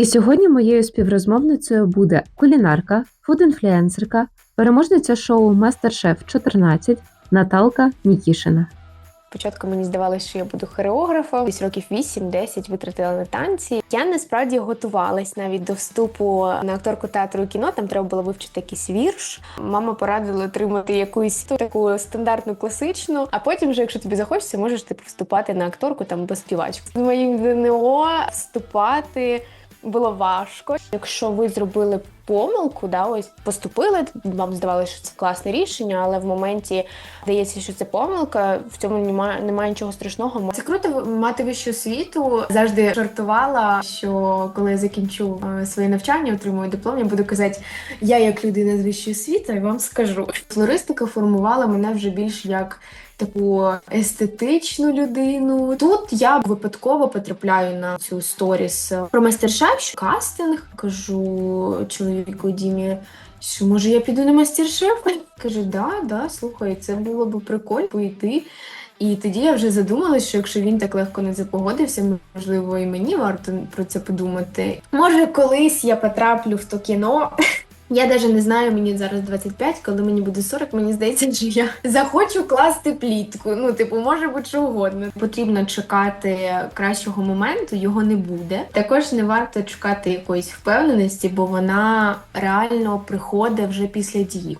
І сьогодні моєю співрозмовницею буде кулінарка, фуд-інфлюенсерка, переможниця шоу Мастер-шеф 14 Наталка Нікішина. Спочатку мені здавалося, що я буду хореографом. Десь років 8-10 витратила на танці. Я насправді готувалась навіть до вступу на акторку театру і кіно. Там треба було вивчити якийсь вірш. Мама порадила отримати якусь таку стандартну класичну. А потім, вже, якщо тобі захочеться, можеш типу вступати на акторку там або співачку. З моїм ЗНО вступати. Було важко. Якщо ви зробили помилку, да, ось поступили, вам здавалося, що це класне рішення, але в моменті здається, що це помилка. В цьому немає, немає нічого страшного. Це круто мати вищу освіту. Завжди жартувала, що коли я закінчу е, своє навчання, отримую диплом, я буду казати, я як людина з вищою освітою вам скажу. Флористика формувала мене вже більш як. Таку естетичну людину. Тут я випадково потрапляю на цю сторіс про майстер-шеф, кастинг. Кажу чоловіку Дімі, що може я піду на майстер-шеф? Каже, да, да, слухай, це було б прикольно пойти. І тоді я вже задумалася, що якщо він так легко не запогодився, можливо, і мені варто про це подумати. Може, колись я потраплю в то кіно. Я навіть не знаю, мені зараз 25, коли мені буде 40, мені здається, що я захочу класти плітку. Ну, типу, може бути що угодно. Потрібно чекати кращого моменту, його не буде. Також не варто чекати якоїсь впевненості, бо вона реально приходить вже після дії.